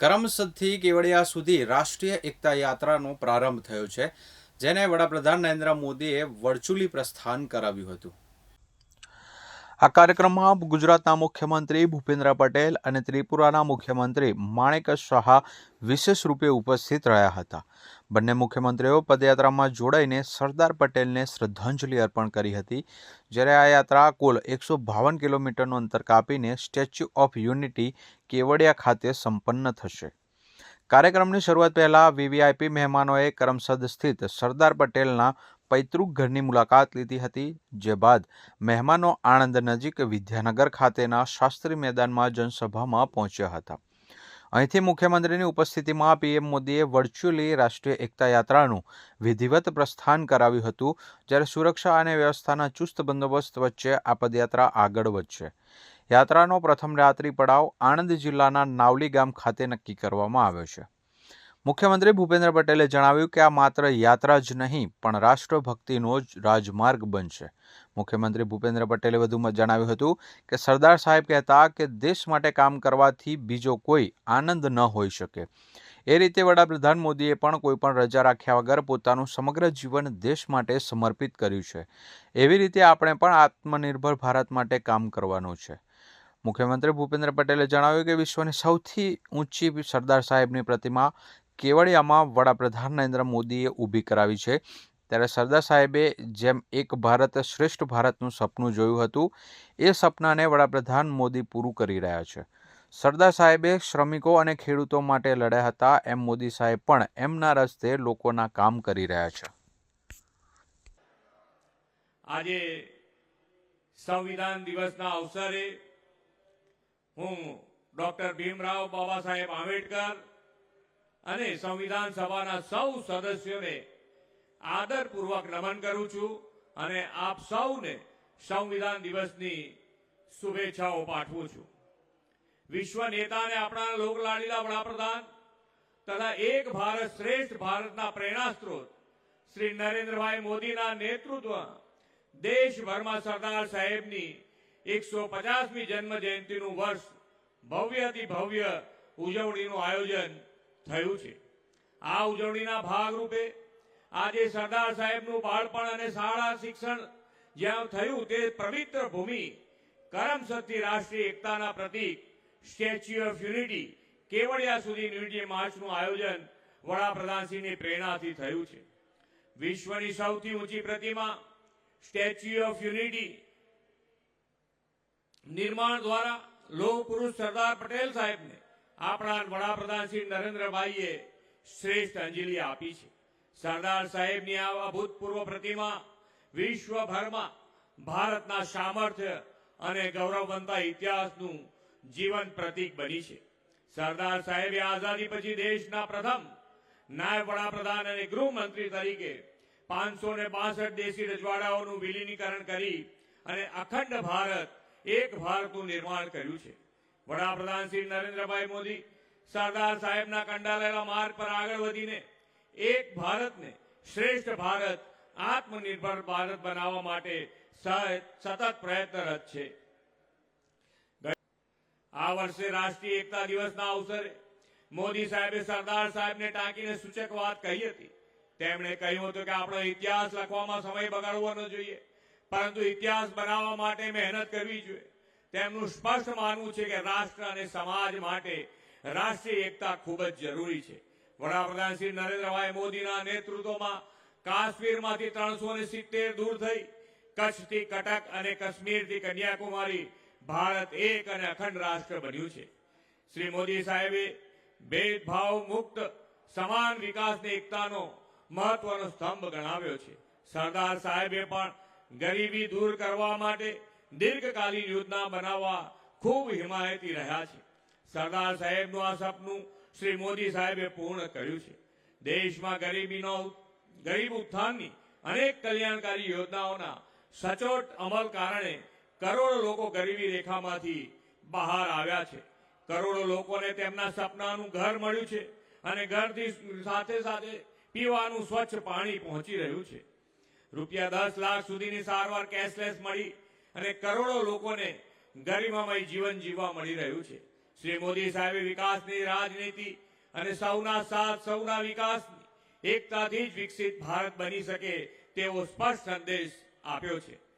કરમસદથી કેવડિયા સુધી રાષ્ટ્રીય એકતા યાત્રાનો પ્રારંભ થયો છે, જેને વડાપ્રધાન નરેન્દ્ર મોદીએ વર્ચ્યુઅલી પ્રસ્થાન કરાવ્યું હતું. આ કાર્યક્રમમાં ગુજરાતના મુખ્યમંત્રી ભૂપેન્દ્ર પટેલ અને ત્રિપુરાના મુખ્યમંત્રી માણેક શાહ વિશેષ રૂપે ઉપસ્થિત રહ્યા હતા. બંને મુખ્યમંત્રીઓ પદયાત્રામાં જોડાઈને સરદાર પટેલને શ્રદ્ધાંજલિ અર્પણ કરી હતી. જ્યારે આ યાત્રા કુલ એકસો બાવન કિલોમીટરનું અંતર કાપીને સ્ટેચ્યુ ઓફ યુનિટી કેવડિયા ખાતે સંપન્ન થશે. કાર્યક્રમની શરૂઆત પહેલાં વીવીઆઈપી મહેમાનોએ કરમસદ સ્થિત સરદાર પટેલના પૈતૃક ઘરની મુલાકાત લીધી હતી. જે બાદ મહેમાનો આણંદ નજીક વિદ્યાનગર ખાતેના શાસ્ત્રી મેદાનમાં જનસભામાં પહોંચ્યા હતા. અહીંથી મુખ્યમંત્રીની ઉપસ્થિતિમાં પીએમ મોદીએ વર્ચ્યુઅલી રાષ્ટ્રીય એકતા યાત્રાનું વિધિવત પ્રસ્થાન કરાવ્યું હતું, જ્યારે સુરક્ષા અને વ્યવસ્થાના ચુસ્ત બંદોબસ્ત વચ્ચે આ પદયાત્રા આગળ વધશે. યાત્રાનો પ્રથમ રાત્રિ પડાવ આણંદ જિલ્લાના નાવલી ગામ ખાતે નક્કી કરવામાં આવ્યો છે. મુખ્યમંત્રી ભૂપેન્દ્ર પટેલે જણાવ્યું કે આ માત્ર યાત્રા જ નહીં, પણ રાષ્ટ્રભક્તિનો જ રાજમાર્ગ બનશે. મુખ્યમંત્રી ભૂપેન્દ્ર પટેલે વધુમાં જણાવ્યું હતું કે સરદાર સાહેબ કહેતા કે દેશ માટે કામ કરવાથી બીજો કોઈ આનંદ ન હોઈ શકે. એ રીતે વડાપ્રધાન મોદીએ પણ કોઈ પણ રજા રાખ્યા વગર પોતાનું સમગ્ર જીવન દેશ માટે સમર્પિત કર્યું છે. એવી રીતે આપણે પણ આત્મનિર્ભર ભારત માટે કામ કરવાનું છે. મુખ્યમંત્રી ભૂપેન્દ્ર પટેલે જણાવ્યું કે વિશ્વની સૌથી ઊંચી સરદાર સાહેબની પ્રતિમા કેવડિયામાં વડાપ્રધાન નરેન્દ્ર મોદીએ ઊભી કરાવી છે. ત્યારે સરદાર સાહેબે જેમ એક ભારત શ્રેષ્ઠ ભારતનું સપનું જોયું હતું, એ સપનાને વડાપ્રધાન મોદી પૂરું કરી રહ્યા છે. સરદાર સાહેબે શ્રમિકો અને ખેડૂતો માટે લડ્યા હતા, એમ મોદી સાહેબ પણ એમના રસ્તે લોકોના કામ કરી રહ્યા છે. આજે સંવિધાન દિવસના અવસરે હું ડોક્ટર ભીમરાવ બાબા સાહેબ આંબેડકર અને સંવિધાન સભાના સૌ સદસ્યોને આદરપૂર્વક નમન કરું છું અને આપ સૌને સંવિધાન દિવસની શુભેચ્છાઓ પાઠવું છું. વિશ્વ નેતાને આપણા લોકલાડીલા વડાપ્રધાન તથા એક ભારત શ્રેષ્ઠ ભારતના પ્રેરણા સ્ત્રોત શ્રી નરેન્દ્રભાઈ મોદીના નેતૃત્વ દેશભરમાં સરદાર સાહેબની એકસો પચાસમી જન્મ જયંતિનું વર્ષ ભવ્યથી ભવ્ય ઉજવણીનું આયોજન થયું છે. આ ઉજવણીના ભાગરૂપે આજે સરદાર સાહેબનું બાળપણ અને શાળા શિક્ષણ જ્યાં થયું તે પવિત્ર ભૂમિ કરમસદથી રાષ્ટ્રીય એકતાના પ્રતીક સ્ટેચ્યુ ઓફ યુનિટી કેવડિયા સુધી યુનિટી માર્ચનું આયોજન વડાપ્રધાનશ્રીની પ્રેરણાથી થયું છે. વિશ્વની સૌથી ઊંચી પ્રતિમા સ્ટેચ્યુ ઓફ યુનિટી નિર્માણ દ્વારા લોહ પુરુષ સરદાર પટેલ સાહેબને આપણા વડાપ્રધાન શ્રી નરેન્દ્રભાઈએ શ્રેષ્ઠ અંજલિ આપી છે. સરદાર સાહેબની આ અભૂતપૂર્વ પ્રતિમા વિશ્વભરમાં ભારતના સામર્થ્ય અને ગૌરવવંતા ઇતિહાસનું જીવન પ્રતીક બની છે. સરદાર સાહેબે આઝાદી પછી દેશના પ્રથમ નાયબ વડાપ્રધાન અને ગૃહમંત્રી તરીકે પાંચસો ને બાસઠ દેશી રજવાડાઓનું વિલીનીકરણ કરી અને અખંડ ભારત એક ભારતનું નિર્માણ કર્યું છે. વડાપ્રધાન શ્રી નરેન્દ્રભાઈ મોદી સરદાર સાહેબના કંડારેલા માર્ગ પર આગળ વધીને એક ભારતને શ્રેષ્ઠ ભારત, આત્મનિર્ભર ભારત બનાવવા માટે સતત પ્રયત્નરત છે. આ વર્ષે રાષ્ટ્રીય એકતા દિવસના અવસરે મોદી સાહેબે સરદાર સાહેબને ટાંકીને સૂચક વાત કહી હતી. તેમણે કહ્યું હતું કે આપણો ઇતિહાસ લખવામાં સમય બગાડવો ન જોઈએ, પરંતુ ઇતિહાસ બનાવવા માટે મહેનત કરવી જોઈએ. તેમનું સ્પષ્ટ માનવું છે કે રાષ્ટ્ર અને સમાજ માટે રાષ્ટ્રીય એકતા ખૂબ જ જરૂરી છે. વડાપ્રધાન શ્રી નરેન્દ્રભાઈ મોદીના નેતૃત્વમાં કાશ્મીરમાંથી ત્રણસો સિત્તેર દૂર થઈ કચ્છથી કટક અને કાશ્મીરથી કન્યાકુમારી ભારત એક અને અખંડ રાષ્ટ્ર બન્યું છે. શ્રી મોદી સાહેબે ભેદભાવ મુક્ત સમાન વિકાસની એકતાનો મહત્વનો સ્તંભ ગણાવ્યો છે. સરદાર સાહેબે પણ ગરીબી દૂર કરવા માટે દીર્ઘકાલીન યોજના બનાવવા ખૂબ હિમાયતી રહ્યા છે. સરદાર સાહેબનું આ સપનું શ્રી મોદી સાહેબે પૂર્ણ કર્યું છે. દેશમાં ગરીબીનો ગરીબ ઉત્થાનની અનેક કલ્યાણકારી યોજનાઓના સચોટ અમલ કારણે કરોડો લોકો ગરીબી રેખામાંથી બહાર આવ્યા છે. કરોડો લોકોને તેમના સપનાનું ઘર મળ્યું છે અને ઘરથી સાથે સાથે પીવાનું સ્વચ્છ પાણી પહોંચી રહ્યું છે. રૂપિયા દસ લાખ સુધીની સારવાર કેશલેસ મળી અને કરોડો લોકોને ગરિમામય જીવન જીવવા મળી રહ્યું છે. શ્રી મોદી સાહેબે વિકાસની રાજનીતિ અને સૌના સાથ, સૌના વિકાસ, એકતાથી જ વિકસિત ભારત બની શકે તેવો સ્પષ્ટ સંદેશ આપ્યો છે.